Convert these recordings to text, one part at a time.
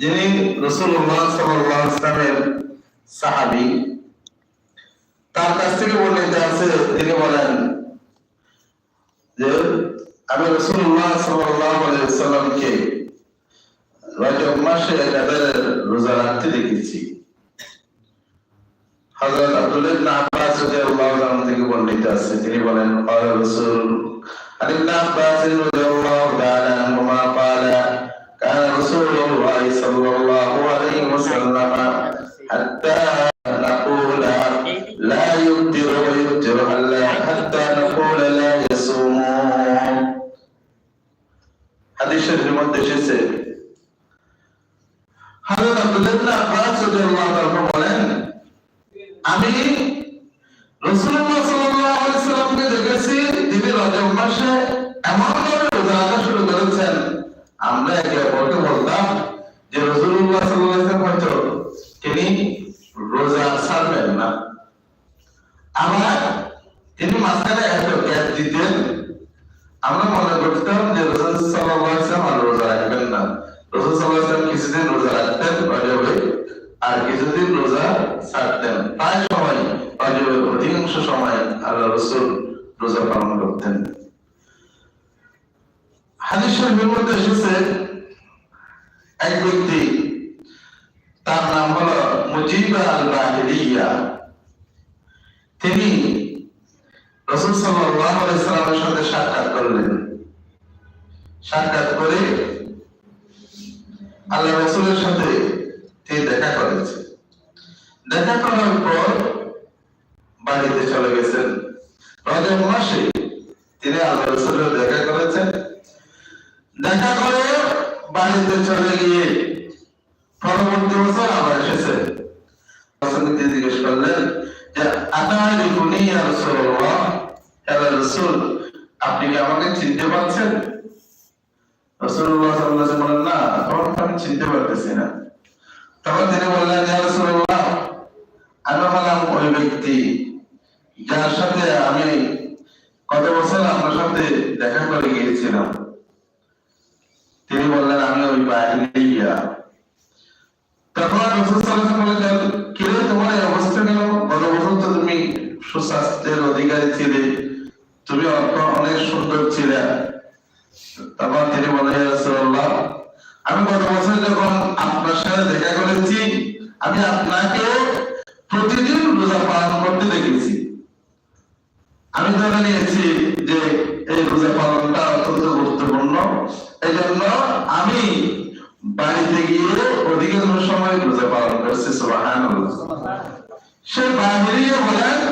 যিনি তার কাছ থেকে বর্ণিত আছে, তিনি বলেন যে আমি রাসূলুল্লাহ মাসে রোজা রাখতে দেখেছি। হযরত আব্দুল্লাহ ইবনে আব্বাস রাদিয়াল্লাহু তাআলা থেকে বর্ণিত আছে তিনি বলেন قال رسول عن ابن عباس رضي الله تعالى عنهما قال كان رسول الله صلى الله عليه وسلم حتى نقول لا يفطر ويفطر حتى نقول لا يصوم হাদিস শরীফের মধ্যে এসেছে হযরত আব্দুল্লাহ ইবনে আব্বাস রাদিয়াল্লাহু তাআলা বলেন আমি সাল্লাল্লাহু দেখেছি, তিনি রজব মাসে রোজা শুরু করেছেন। আমরা একে বলতাম যে সাল্লাল্লাহু সাল্লাম তিনি রোজা ছাড়বেন না। আবার তিনি মাঝখানে এত গ্যাপ দিতেন। আমরা মনে করতাম যে রসুল রোজা রাখবেন না। রসুল ওয়াসাল্লাম কিছুদিন রোজা রাখতেন রজবে আর কিছুদিন রোজা ছাড়তেন প্রায় সময় রজবের অধিকাংশ সময় আল্লাহ রসুল রোজা পালন করতেন হাদিস শরীফের মধ্যে এসেছে এক ব্যক্তি তার নাম হলো মুজিবা আল বাহিরিয়া তিনি রসুল সাল্লামের সাথে সাক্ষাৎ করলেন। সাক্ষাৎ করে আল্লাহ রসুলের সাথে তিনি দেখা করেছে দেখা করার পর বাড়িতে চলে গেছেন। রজব মাসে তিনি আল্লাহ রসুলের দেখা করেছেন। দেখা করে বাড়িতে চলে গিয়ে পরবর্তী বছর আবার এসেছে। জিজ্ঞেস করলেন যে ইয়া রাসূলুল্লাহ? হে আপনি কি আমাকে চিনতে পারছেন? চিনতে পারতেছি না। আমি বছর সাথে দেখা করে গিয়েছিলাম। তিনি বললেন, আমি ওই তোমার অবস্থা গত বছর তো তুমি সুস্বাস্থ্যের অধিকারী ছিলে। তুমি অত- অনেক সুন্দর ছিলে। তখন তিনি বলেন "ইয়া আমি গত বছর যখন আপনার সাথে দেখা করেছি, আমি আপনাকে প্রতিদিন রোজা পালন করতে দেখেছি। আমি ধরে নিয়েছি যে এই রোজা পালনটা অত্যন্ত গুরুত্বপূর্ণ। এই জন্য আমি বাড়িতে গিয়ে অধিকাংশ সময় রোজা পালন করছি, সুবহানাল্লাহ। সে বাহিরিয়ে বলেন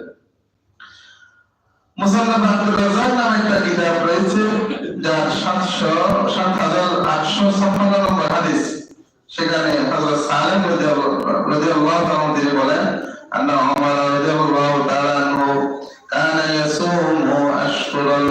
মুসান্নাফ রাজ্জাক নামে একটা কিতাব রয়েছে, যার সাতশো, সাত হাজার আটশো ছাপ্পান্ন হাদিস। সেখানে হযরত সালেম রাদিয়াল্লাহু তাআলা তিনি বলেন, আন্না ওমর রাদিয়াল্লাহু তাআলা কানা ইয়াসুমু আশহুরাল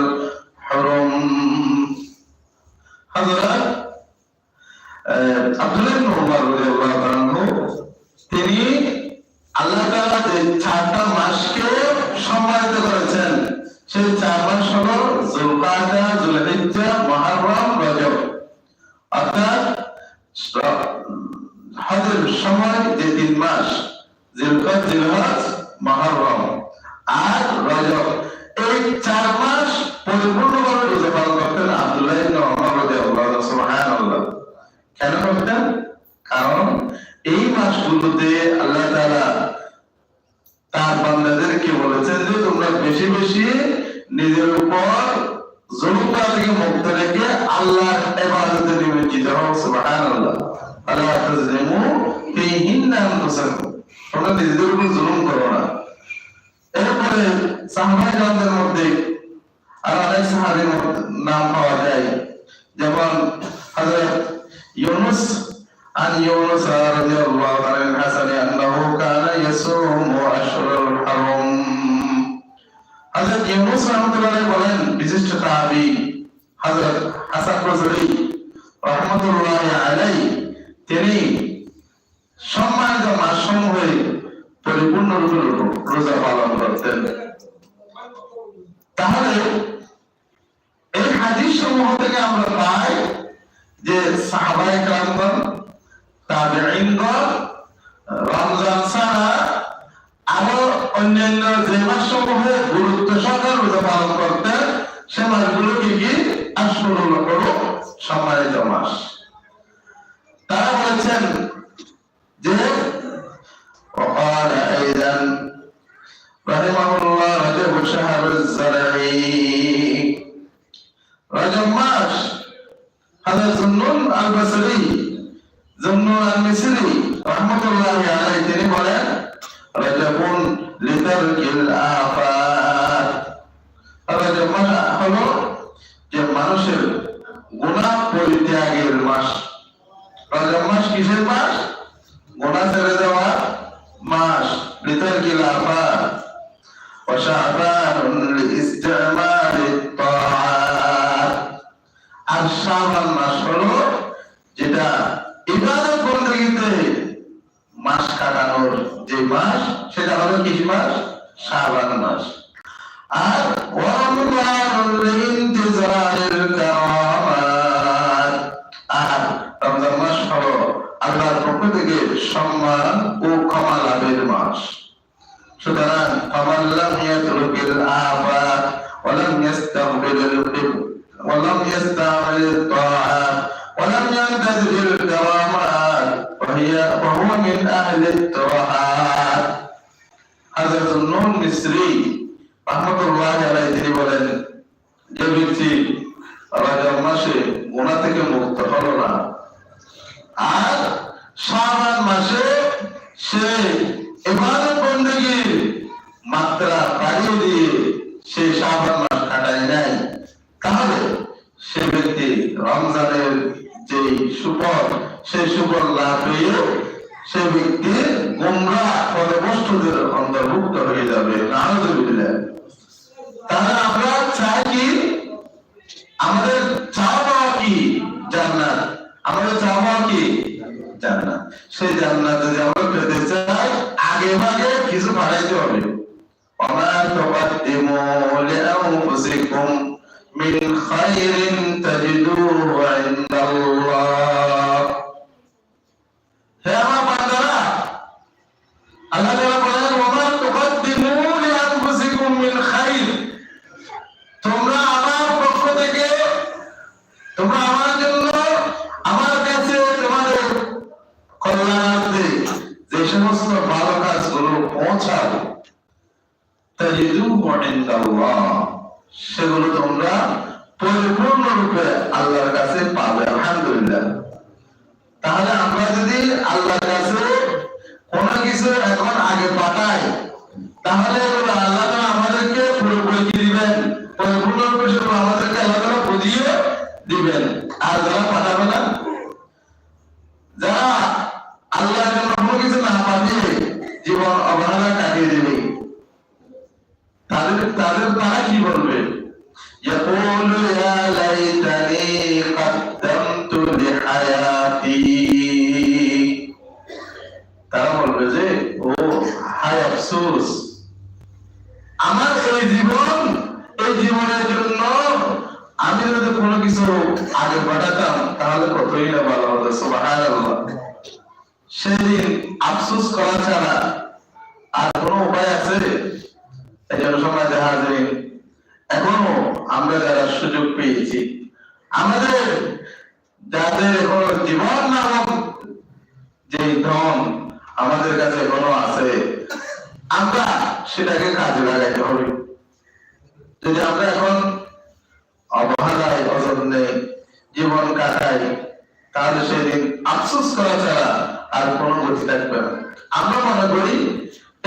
নিজের উপর জুলুম করা থেকে মুক্ত রেখে আল্লাহর ইবাদতে নিমজ্জিত হও সুবহানাল্লাহ আল্লাহ তাজলিমু ফীহিন্না আনফুসাকুম তোমরা নিজেদের উপর জুলুম করো না এরপরে সাহাবায়ে কেরামদের মধ্যে আর অনেক সাহাবীর মধ্যে নাম পাওয়া যায় যেমন হযরত ইউনুস عن يونس رضي الله عنه الحسن أنه كان يصوم أشهر الحرم হযরত ইউনুস রাহমাতুল্লাহ বলেন, বিশিষ্ট তাবী হযরত হাসান বসরি রাহমাতুল্লাহ আলাইহি, তিনি সম্মানিত মাসসমূহে পরিপূর্ণ রূপে রোজা পালন করতেন। তাহলে, এই হাদিস সমূহ থেকে আমরা পাই যে সাহাবায়ে কেরামগণ, তাবেঈনগণ, রমজান ছাড়া وشعبان মুক্ত আর শাবান মাসে সে ইবাদত বন্দেগীর মাত্রা বাড়িয়ে দিয়ে সে শাবান মাস কাটায় নাই তাহলে সে ব্যক্তি রমজানের যে সুফল সেই সুফল লাভ হয়ে সে ব্যক্তি গোমরা পদবস্তুদের অন্তর্ভুক্ত হয়ে যাবে। নাহজুবিল্লাহ তাহলে আমরা চাই কি? আমাদের জান্নাত আমাদের চাওয়া পাওয়া কি জান্নাত সেই জান্নাত যদি আমরা পেতে চাই আগে ভাগে কিছু বাড়াইতে হবে وما تقدموا لأنفسكم من خير تجدوه عند الله হে আমার বান্দারা আল্লাহ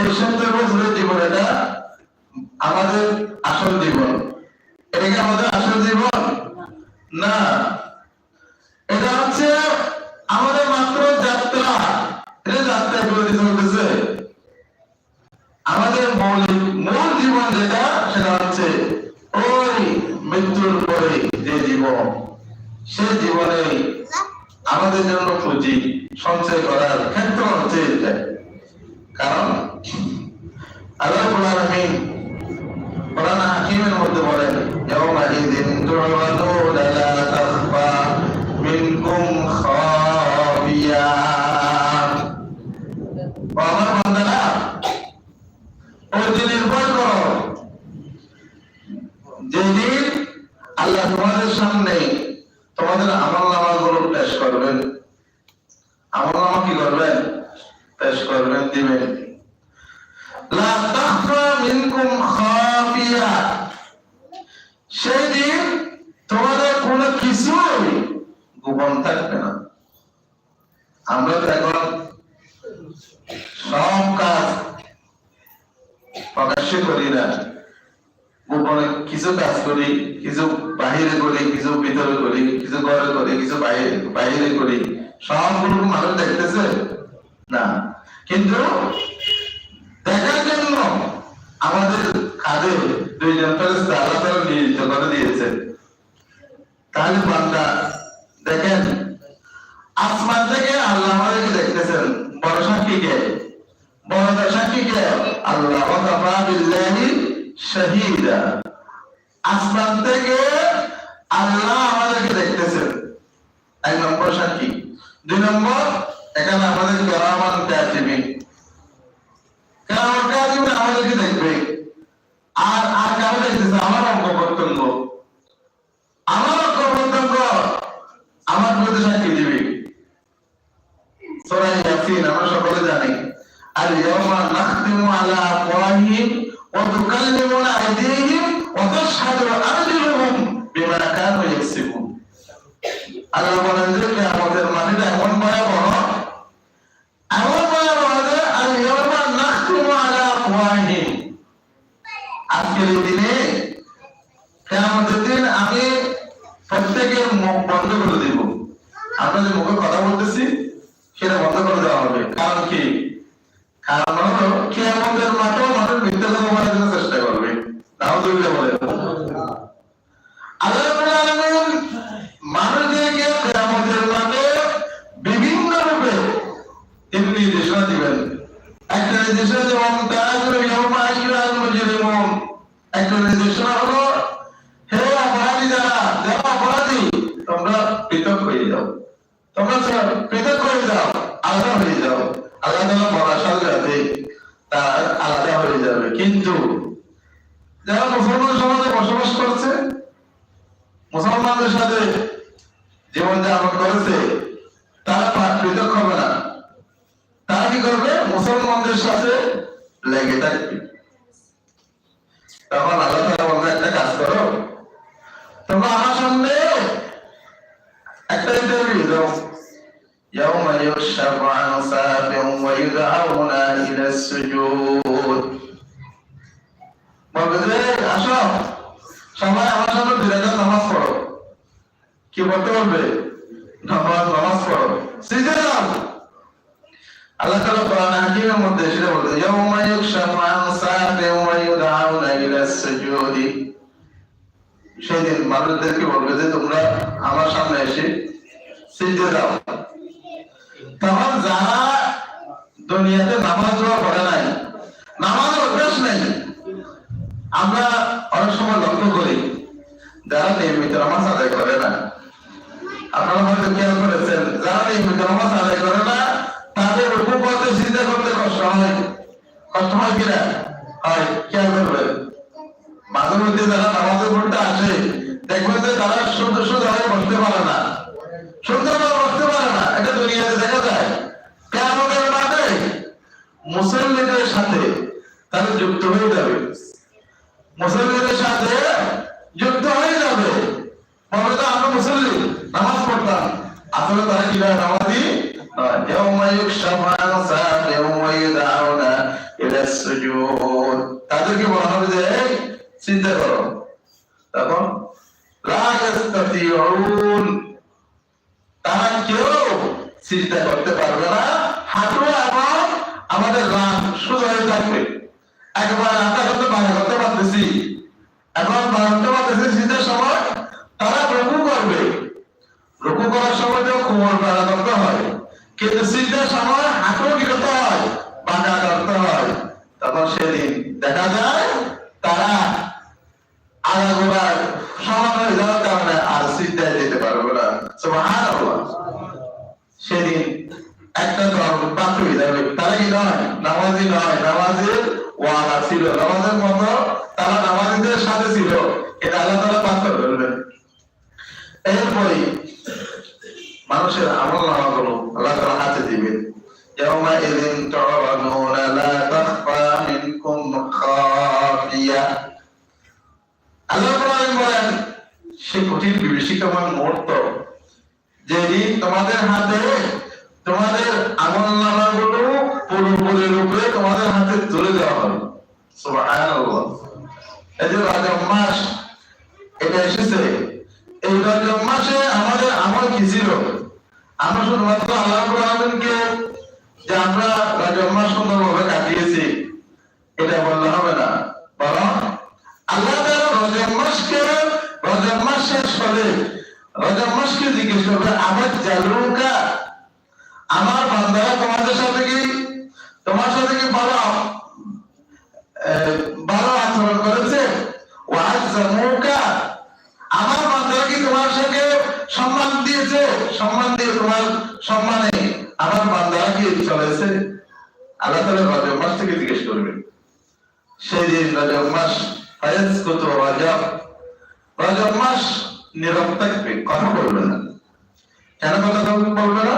এই সত্তর বছরের জীবন এটা আমাদের আসল জীবন। এটা কি আমাদের আসল জীবন? না। এটা হচ্ছে আমাদের মাত্র যাত্রা। এটা যাত্রা করে হতেছে আমাদের মৌলিক, মূল জীবন যেটা, সেটা হচ্ছে ওই মৃত্যুর পরে যে জীবন, সে জীবনে আমাদের জন্য পুঁজি সঞ্চয় করার ক্ষেত্র হচ্ছে এটা। কারণ আমার করবেন নামা কি করবেন? পেশ করবেন দিবেন লা তাখফা মিনকুম খাফিয়া সেই দিন তোমাদের কোনো কিছুই গোপন থাকবে না আমরা তো এখন সব কাজ প্রকাশ্যে করি না গোপনে কিছু কাজ করি কিছু বাহিরে করি কিছু ভিতরে করি কিছু ঘরে করি কিছু বাইরে বাইরে করি সবগুলো কি মানুষ দেখতেছে না কিন্তু দেখার জন্য আমাদের কাঁধে দুইজন ফেরেস্তা আল্লাহ তাআলা নিয়োজিত করে দিয়েছে তাহলে বান্দা দেখেন আসমান থেকে আল্লাহ আমাদেরকে দেখতেছেন বড় সাক্ষী কে বড় সাক্ষী কে আল্লাহ বিল্লাহি শাহীদা। থেকে আল্লাহ আমাদেরকে দেখতেছেন। এক নম্বর দেখবে। আর আর কারও দেখতেছে আমার অঙ্গ আমার অঙ্গ আমার প্রতি দিবে। সূরা ইয়াসিন, আমরা সকলে জানি। আলা আফওয়াহিহিম ওয়া তুকাল্লিমুনা আইদিহিম ওয়া তাশহাদু আরজুলুহুম বিমা কানু ইয়াকসিবুন আল্লাহ বলেন, যে কিয়ামতের মাটিটা এমন ভয়াবহ এমন ভয়াবহ যে আর ইয়াওমা নাখতিমু আলা আফওয়াহিহিম। আজকের এই দিনে কিয়ামতের দিন আমি প্রত্যেকের মুখ বন্ধ করে দিব। আমরা যে মুখে কথা বলতেছি, সেটা বন্ধ করে দেওয়া হবে। কারণ কি? কারণ কিয়ামতের মাঠেও মানুষ মিথ্যা বলার জন্য চেষ্টা করবে। বলে একটা নির্দেশনা হলো হে তোমরা পৃথক হয়ে যাও। তোমরা পৃথক হয়ে যাও, আলাদা হয়ে যাও। আল্লাহ তাআলা বলার যাতে তারা আলাদা হয়ে যাবে। কিন্তু যারা মুসলমান সমাজে বসবাস করছে, মুসলমানদের সাথে জীবন যাপন করেছে, তারা পৃথক হবে না। তারা কি করবে? মুসলমানদের সাথে লেগে থাকবে। তখন আল্লাহ তাআলা বলবে, একটা কাজ করো। তোমরা আমার সামনে একটা ইন্টারভিউ দাও يوم يكشف عن ساق ويدعون إلى السجود বলবে যে আসো সবাই আমার সামনে দুই রাকাত নামাজ পড়ো কি বলতে বলবে নামাজ নামাজ পড়ো সিজদা দাও আল্লাহ তাআলা কোরআন হাকিমের মধ্যে সেটা বলতে ইয়াউমা ইউকশাফু আন সাকিন ওয়া ইউদআউনা ইলা সুজুদ সেদিন মানুষদেরকে বলবে যে তোমরা আমার সামনে এসে সিজদা দাও তখন যারা দুনিয়াতে নামাজ পড়ে নাই নামাজ অভ্যাস নেই। আমরা অনেক সময় লক্ষ্য করি, যারা নিয়মিত নামাজ আদায় করে না। আপনারা হয়তো খেয়াল করেছেন, যারা নিয়মিত নামাজ আদায় চিন্তা করতে পারবে না। হাঁটু এবং আমাদের রান শুধু হয়ে থাকবে একবার আটা করতে পারে করতে পারতেছি। এখন করতে পারতেছি শীতের সময়, তারা রুকু করবে। রুকু করার সময় তো কোমর বেড়া করতে হয়। কিন্তু শীতের সময় হাঁটু কি করতে হয়? বাঁকা করতে হয়। তখন সেদিন দেখা যায়, তারা আগাগোড়ার সমান হয়ে যাওয়ার কারণে আর সিদ্ধায় যেতে পারবে না। সুবহানাল্লাহ। সেদিন একটা দল বাদ হয়ে যাবে তারা কি নয় নামাজি নয় নামাজের ওয়ালা ছিল নামাজের মতো তারা নামাজিদের সাথে ছিল এটা আল্লাহ তারা বাদ করে ফেলবেন এরপরে মানুষের আমল নামাগুলো আল্লাহ তারা হাতে দিবেন يومئذ تعرضون لا تخفى منكم خافية আল্লাহ কোরআন বলেন সে কঠিন বিভীষিকাময় মুহূর্ত যেদিন তোমাদের হাতে তোমাদের আমল নামাগুলো পুরোপুরি রূপে তোমাদের হাতে তুলে দেওয়া হবে। এই যে রজব মাস, এটা এসেছে। এই রজব মাসে আমাদের আমল কি ছিল? আমরা শুধুমাত্র আল্লাহ কোরআনকে যে আমরা রজব মাস সুন্দরভাবে কাটিয়েছি, এটা বললে হবে না। বরং আল্লাহ রজব মাসকে রজব মাস শেষ হলে রজব মাসকে জিজ্ঞেস করবে আমার জালুকা আমার বান্দারা তোমাদের সাথে কি? তোমার সাথে কি ভালো ভালো আচরণ করেছে? আমার বান্দারা কি তোমার সাথে সম্মান দিয়েছে? সম্মান দিয়ে তোমার সম্মানে আমার বান্দারা কি চলেছে? আল্লাহ তাআলা রজব মাস থেকে জিজ্ঞেস করবেন। সেই দিন রজব মাস ফায়াজ কত রজব। রজব মাস থাকবে কথা বলবে না। কেন কথা বলবে না?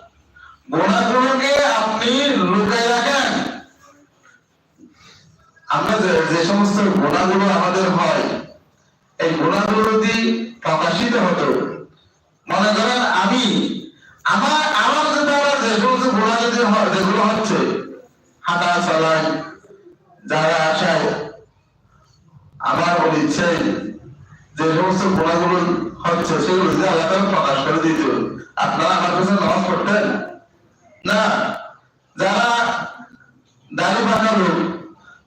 গুণাগুলোকে আপনি লুকায় রাখেন। আমরা যে সমস্ত গুণাগুলো আমাদের হয়, এই গুণাগুলো যদি প্রকাশিত হতো, মনে করেন আমি, আমার আমার দ্বারা যে সমস্ত হয়, যেগুলো হচ্ছে, হাঁটা চলায় যারা আসায়, আমার বলে ইচ্ছাই যে সমস্ত গুণাগুলো হচ্ছে, সেগুলো যদি আল্লাহ প্রকাশ করে দিত, আপনারা আমার কাছে নামাজ পড়তেন? না, যারা দাড়ি বাঁকা লোক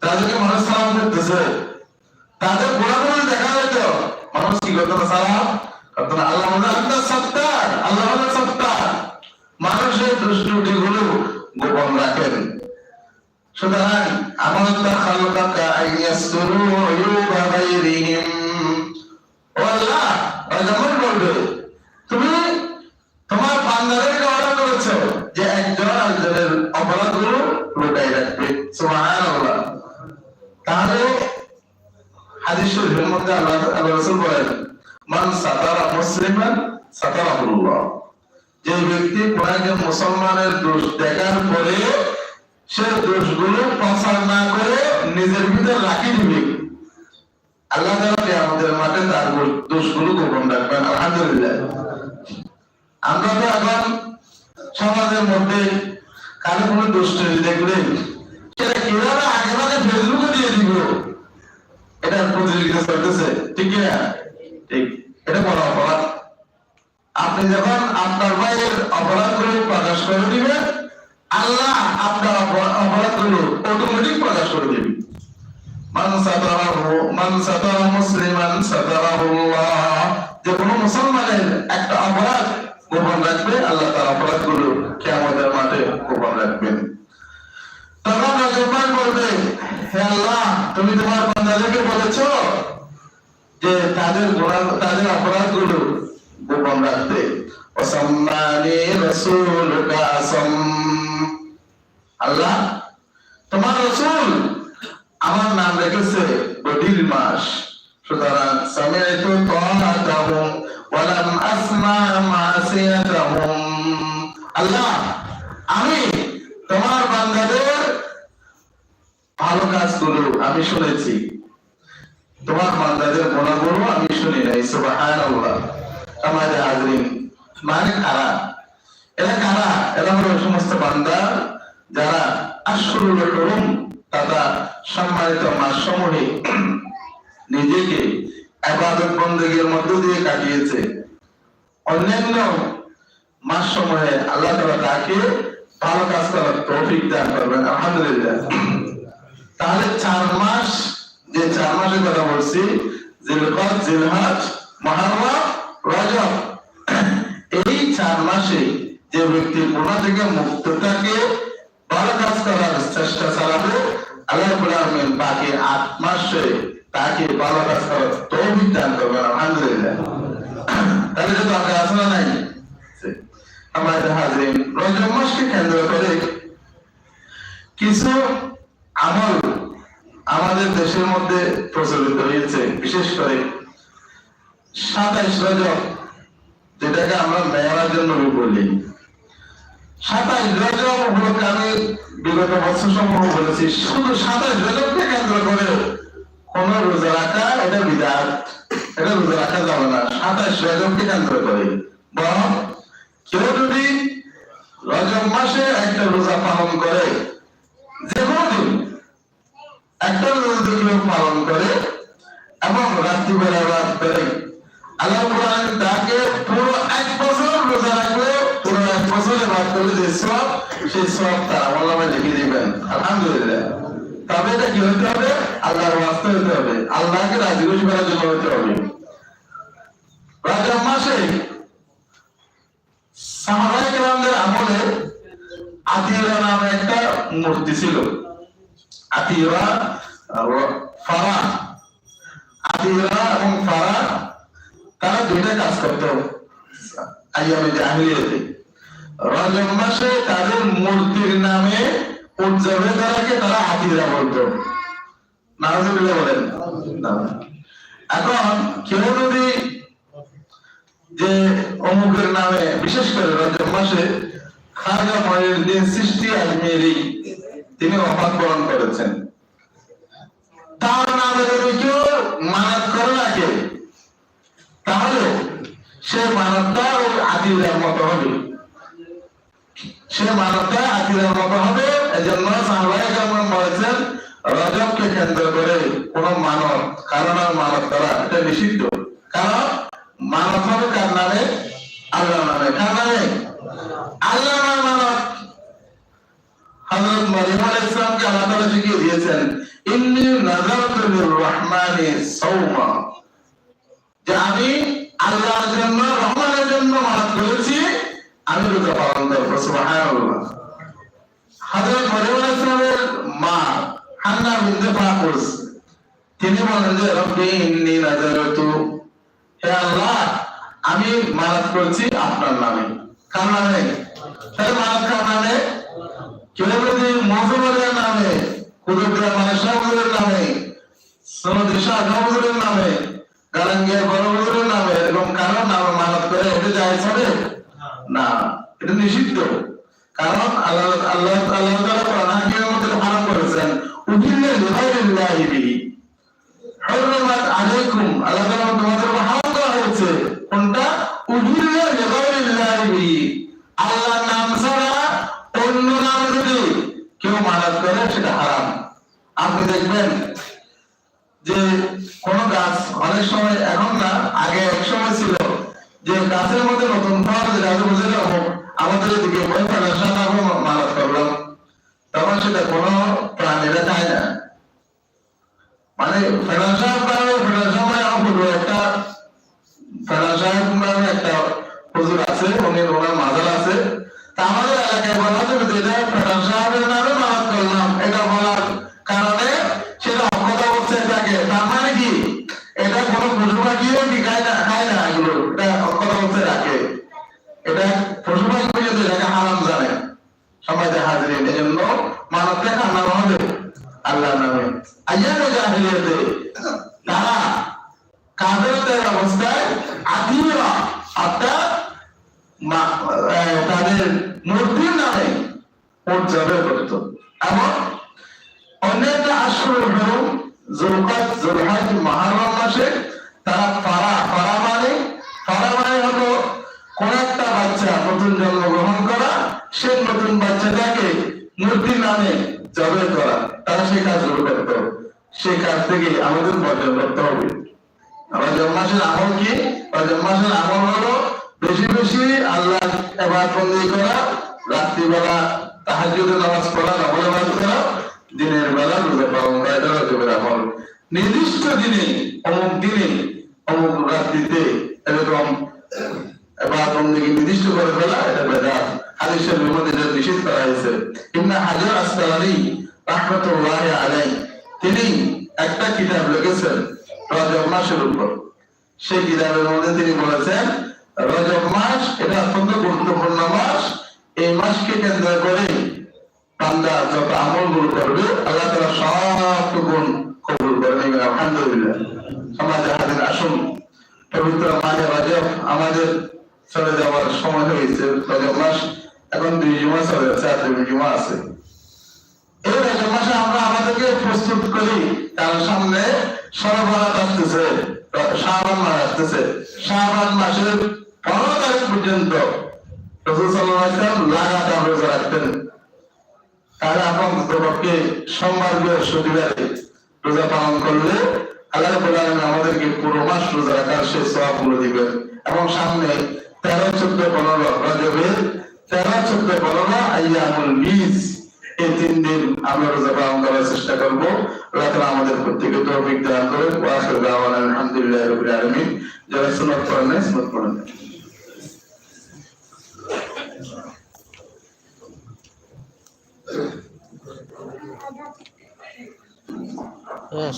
তাদেরকে মানুষ সালাম করতেছে। তাদের গুণাগুলো দেখা যেত মানুষ কি করতো না সালাম? করতো না। আল্লাহ আল্লাহ সত্তার আল্লাহ সত্তার। মানুষের দুষ্টুটিগুলো গোপন রাখেন। সুতরাং আমার খালকাকা আইয়াসরু উয়ুবা গায়রিহিম ও আল্লাহ রাজামন বলবে, তুমি তোমার বান্দাদেরকে অর্ডার করেছ যে একজন আরেকজনের অপরাধগুলো লুকাই রাখবে সুবহানাল্লাহ তাহলে হাদিস মধ্যে আল্লাহ আল্লাহ বলেন মান সাতারা মুসলিমান সাতারাহুল্লাহ যে ব্যক্তি কোন মুসলমানের দোষ দেখার পরে সে দোষগুলো প্রচার না করে নিজের ভিতরে রাখি দিবে আল্লাহ তাআলা আমাদের মাঠে তার দোষগুলো গোপন রাখবেন আলহামদুলিল্লাহ আমরা তো এখন সমাজের মধ্যে কারও কোনো দোষ দেখলে সেটা কীভাবে আগে ভাগে ফেসবুকে দিয়ে দিব এটা প্রতিযোগিতা চলতেছে? ঠিক না ঠিক। এটা বড় অপরাধ। আপনি যখন আপনার ভাইয়ের অপরাধগুলো প্রকাশ করে দিবেন, আল্লাহ আপনার অপ- অপরাধগুলো অটোমেটিক প্রকাশ করে দিবে। মান সাতারাহু, মান সাতারা মুসলিমান সাতারাহুল্লাহ। যে কোনো মুসলমানের একটা অপরাধ গোপন রাখবে, আল্লাহ তার অপরাধগুলো কেমতের মাঠে গোপন রাখবেন। তখন রজমান বলবে, হে আল্লাহ, তুমি তোমার বান্দাদেরকে বলেছ যে তাদের তাদের অপরাধগুলো গোপন রাখতে। অসম্মানী রসুল কাসম আল্লাহ, তোমার রসুল আমার নাম রেখেছে বডির মাস। সুতরাং সামিআতু তাআতাহুম ওয়ালাম আসমা মাসিয়াতাহুম আল্লাহ, আমি তোমার বান্দাদের ভালো কাজগুলো আমি শুনেছি। তোমার বান্দাদের গুণাগুলো আমি শুনি নাই, সুবহানাল্লাহ। আমাদের হাজরিন মানে কারা? এরা কারা? এরা হলো সমস্ত বান্দা যারা আশুরুল করুন তথা সম্মানিত মাস সমূহে নিজেকে আবাদত বন্দীর মধ্য দিয়ে কাটিয়েছে। অন্যান্য মাস সময়ে আল্লাহ তাআলা তাকে ভালো কাজ করার তৌফিক দান করবেন। আলহামদুলিল্লাহ। তাহলে চার মাস যে চার মাসের কথা বলছি, জিলকদ, জিলহাজ, মহারম, রজব, এই চার মাসে যে ব্যক্তি গুণা থেকে মুক্ত থাকে, ভালো কাজ করার চেষ্টা চালাবে, আল্লাহ বাকি আট মাসে তাকে ভালো কাজ করার তৌফিক দান করবেন আলহামদুলিল্লাহ। তাহলে যে দরকার আছে না নাই? আমাদের হাজির রজব মাসকে কেন্দ্র করে কিছু আমল আমাদের দেশের মধ্যে প্রচলিত হয়েছে। বিশেষ করে সাতাইশ রজব যেটাকে আমরা মেয়ার জন্য বলি। সাতাইশ রজব উপলক্ষে আমি বিগত বছর সমূহ বলেছি। শুধু সাতাইশ রজবকে কেন্দ্র করে কোন রোজা রাখা এটা বিধাত এটা রোজা রাখা যাবে না। সাতাইশ রজবকে কেন্দ্র করে বরং কেউ যদি রজব মাসে একটা রোজা পালন করে, যে কোনো দিন একটা রোজা যদি পালন করে এবং রাত্রিবেলা রাত করে, আল্লাহ কোরআন তাকে পুরো এক বছর রোজা রাখলে, পুরো এক বছর বাদ করলে যে সব সেই সব তার আমলামে লিখে দিবেন। আলহামদুলিল্লাহ। তবে এটা কি হতে হবে? আল্লাহর ওয়াস্তে হতে হবে। আল্লাহকে রাজি খুশি করার জন্য হতে হবে। রজব মাসে সাহাবায়ে কেরামদের আমলে আতিরা নামে একটা মূর্তি ছিল। আতিরা ফারা। আতিরা এবং ফারা, তারা দুইটা কাজ করতো। আইয়ামে জাহিলিয়াতে। মাসে তাদের মূর্তির নামে উৎসবে তারাকে তারা আতিরা বলতো বলেন। এখন কেউ যদি যে অমুকের নামে, বিশেষ করে রজব মাসে খাজা মহিউদ্দিন সৃষ্টি আজমেরি তিনি বরণ করেছেন। তার নামে যদি কেউ মানত করে রাখে তাহলে সে মানবটা ওই আদিলের মতো হবে। সে মানবটা আদিলের মতো হবে এজন্য সাহবাই যেমন বলেছেন, রজবকে কেন্দ্র করে কোন মানব কারণ আর মানব করা এটা নিষিদ্ধ। কারণ মানব হবে কার নামে? আল্লাহ নামে। কার নামে? আল্লাহ নামে মানব। হযরত মরিয়ম আলাইহিস আল্লাহ তাআলা শিখিয়ে দিয়েছেন, ইন্নী নাযারতু লির-রাহমানি যে আমি আল্লাহর জন্য, রহমানের জন্য মানত করেছি, আমি রোজা পালন করব। হযরত মরিয়ম মা তিনি বলেন যে, রব্বি ইন্নী হে আল্লাহ, আমি মানত করছি আপনার নামে। কার নামে? তাহলে মানত কার নামে? কেউ যদি মজুরের নামে কুতুবরা মানসা হুজুরের নামে সনদি শাহ হুজুরের নামে, গালাঙ্গিয়া বড় নামে, এরকম কারও নামে মানত করে এটা যায় না, এটা নিষিদ্ধ। কারণ আল্লাহ আল্লাহ আল্লাহ তাআলা কোরআন হাকিমের হারাম করেছেন। উহিল্লা লিগাইরিল্লাহি বিহি। হুরমাত আলাইকুম। আল্লাহ তাআলা তোমাদের উপর হারাম করা হয়েছে। কোনটা? উহিল্লা লিগাইরিল্লাহি বিহি। আল্লাহর নাম ছাড়া অন্য নাম যদি কেউ মানত করে, সেটা হারাম। আপনি দেখবেন যে কোন গাছ অনেক সময় এখন না আগে এক সময় ছিল যে গাছের মধ্যে নতুন ফল যে গাছে বুঝে যাব আমাদের এদিকে বই ফেলার মানত করলাম তখন সেটা কোনো প্রাণীরা খায় না। মানে ফেরান সাহেব কারণে ফেরান সাহেব আমার বলব একটা ফেরান সাহেব নামে একটা হুজুর আছে, উনি ওনার মাজার আছে। তা আমাদের এলাকায় বলা যাবে যে এটা ফেডার সাহেবের নামে মানত করলাম এটা বলার কারণে সেটা অক্ষতা হচ্ছে এটাকে তার মানে কি এটা কোনো পশু পাখিও কি খায় না খায় না এগুলো এটা অক্ষতা হচ্ছে রাখে এটা পশু পাখি পর্যন্ত এটাকে হারাম জানে সমাজে হাজির এই জন্য মানবকে খানানো হবে আল্লাহ নামে আইয়ানো জাহিলিয়াতে তারা কাদেরদের অবস্থায় আদিরা অর্থাৎ মা- আহ, তাদের মূর্তির নামে উদযাপন করত এবং অন্য একটা আসর হল জুলকাত জুলহাজ মহারম মাসে তারা ফারা ফারা মানে ফারা মানে হলো কোন একটা বাচ্চা নতুন জন্মগ্রহণ করা সে নতুন বাচ্চাটাকে মূর্তির নামে জবে করা তারা সেই কাজগুলো করত সেই কাজ থেকে আমাদের বর্জন করতে হবে রজব মাসের আমল কি? রজব মাসের আমল হলো বেশি বেশি আল্লাহ এবার বন্দি করা, রাত্রিবেলা তাহাজ্জুদের নামাজ পড়া নফল নামাজ করা দিনের বেলা রোজা পালন করা, এটা রজবের আমল। নির্দিষ্ট দিনে, অমুক দিনে, অমুক রাত্রিতে এরকম এবার বন্দি নির্দিষ্ট করে ফেলা, এটা বেদাত। হাদিসের মধ্যে এটা নিষেধ করা হয়েছে। ইবনে হাজার আসকালানি রাহমাতুল্লাহি আলাইহি। তিনি একটা কিতাব লিখেছেন। রজব মাসের উপর। সেই কিতাবের মধ্যে তিনি বলেছেন, রজব মাস এটা অত্যন্ত গুরুত্বপূর্ণ মাস। এই মাসকে কেন্দ্র করে বান্দা যত আমলগুলো করবে, আল্লাহ তালা সব গুণ কবুল করে আলহামদুলিল্লাহ, সমাজে হাজির আসুন। পবিত্র মাঝে রজব আমাদের চলে যাওয়ার সময় হয়েছে। রজব মাস এখন দুই জমা চলে যাচ্ছে, আর দুই জমা আছে। এই রজব মাসে আমরা আমাদেরকে প্রস্তুত করি তার সামনে সরবরাহ আসতেছে শাহবান মাস আসতেছে। শাহবান মাসের পনেরো তারিখ পর্যন্ত লাগাতার রোজা রাখতেন। তাহলে আপনার পক্ষে সোমবার বৃহস্পতিবারে রোজা পালন করলে আল্লাহ আমাদেরকে পুরো মাস রোজা রাখার সেই সওয়াবগুলো দিবেন। এবং সামনে তেরো চোদ্দ পনেরো রজবের তেরো চোদ্দ পনেরো আইয়ামুল বীজ এই তিন দিন আমরা রোজা পালন করার চেষ্টা করব। আল্লাহ আমাদের প্রত্যেকে তৌফিক দান করে ওয়া আলহামদুলিল্লাহ রাব্বিল যারা Yeah.